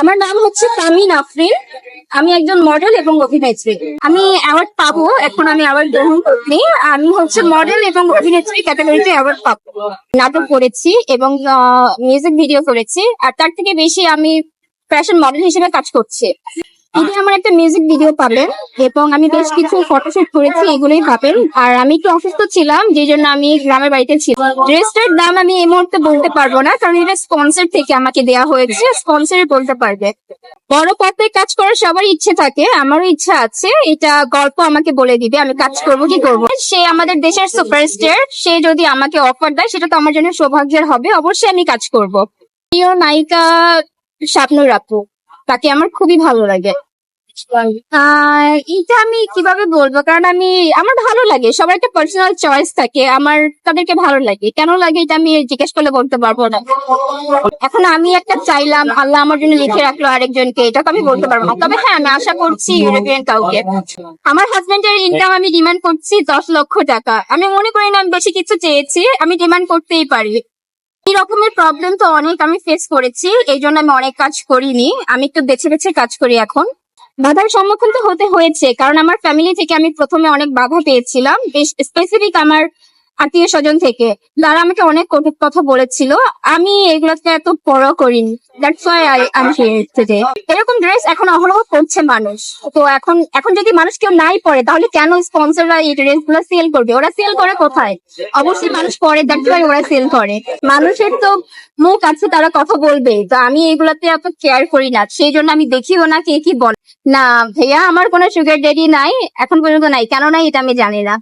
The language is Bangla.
আমার নাম হচ্ছে তামিন আফরিন আমি একজন মডেল এবং অভিনেত্রী। আমি অ্যাওয়ার্ড পাবো, এখন আমি অ্যাওয়ার্ড গ্রহণ করিনি। আমি হচ্ছে মডেল এবং অভিনেত্রী ক্যাটাগরিতে অ্যাওয়ার্ড পাবো। নাটক করেছি এবং মিউজিক ভিডিও করেছি। আর তার থেকে বেশি আমি ফ্যাশন মডেল হিসেবে কাজ করছি। ঈদে আমার একটা মিউজিক ভিডিও পাবেন, এবং আমি বেশ কিছু ফটোশুট করেছি, এগুলোই পাবেন। আর আমি একটু অসুস্থ ছিলাম যে জন্য আমি গ্রামের বাড়িতে ছিলাম। ড্রেসটার দাম আমি এই মুহূর্তে বলতে পারব না, কারণ এটা স্পন্সর থেকে আমাকে দেওয়া হয়েছে স্পন্সরই বলতে পারবে। বড় পথে কাজ করার সবার ইচ্ছে থাকে, আমারও ইচ্ছা আছে, এটা গল্প আমাকে বলে দিবে, আমি কাজ করব, কি করব। সে আমাদের দেশের সুপারস্টার সে যদি আমাকে অফার দেয়, সেটা তো আমার জন্য সৌভাগ্যের হবে, অবশ্যই আমি কাজ করব। প্রিয় নায়িকা স্বপ্ন আপু, তাকে আমার খুবই ভালো লাগে। আহ, এটা আমি কীভাবে বলব? কারণ আমি আমার ভালো লাগে। সবার একটা পার্সোনাল চয়েস থাকে। আমার তাদেরকে ভালো লাগে। কেন লাগে এটা আমি জিজ্ঞেস করলে বলতে পারব না। এখন আমি একটা চাইলাম আল্লাহ আমার জন্য লিখে রাখল আরেকজনকে। এটা তো আমি বলতে পারব না। তবে হ্যাঁ আমি আশা করছি ইউরোপিয়ান কাউকে। আমার হাজবেন্ডের ইনকাম আমি ডিমান্ড করছি দশ লক্ষ টাকা। আমি মনে করি না আমি বেশি কিছু চেয়েছি আমি ডিমান্ড করতেই পারি। এই রকমের প্রবলেম তো অনেক আমি ফেস করেছি। এই জন্য আমি অনেক কাজ করিনি। আমি একটু বেছে বেছে কাজ করি এখন। বাধার সম্মুখীন তো হতে হয়েছে, কারণ আমার ফ্যামিলি থেকে আমি প্রথমে অনেক বাধা পেয়েছিলাম। বেশ স্পেসিফিক আমার আত্মীয় স্বজন থেকে। তারা আমাকে অনেক কটু কথা বলেছিল। আমি এগুলোতে এত বড় করিনি। That's why I am here এরকম ড্রেস এখন অহরহ করছে মানুষ। তো এখন এখন যদি মানুষ কেউ নাই পরে, তাহলে কেন স্পন্সররা এই ড্রেসগুলো সেল করবে? ওরা সেল করে কোথায়? অবশ্যই মানুষ পরে দ্যাটস ওয়াই ওরা সেল করে। মানুষের তো মুখ আছে, তারা কথা বলবে। তো আমি এগুলাতে এত কেয়ার করি না। সেই জন্য আমি দেখিও না কে কি বলে। না, ভাইয়া, আমার কোনো সুগার ডেডি নাই, এখন পর্যন্ত নাই। কেন নাই এটা আমি জানি না।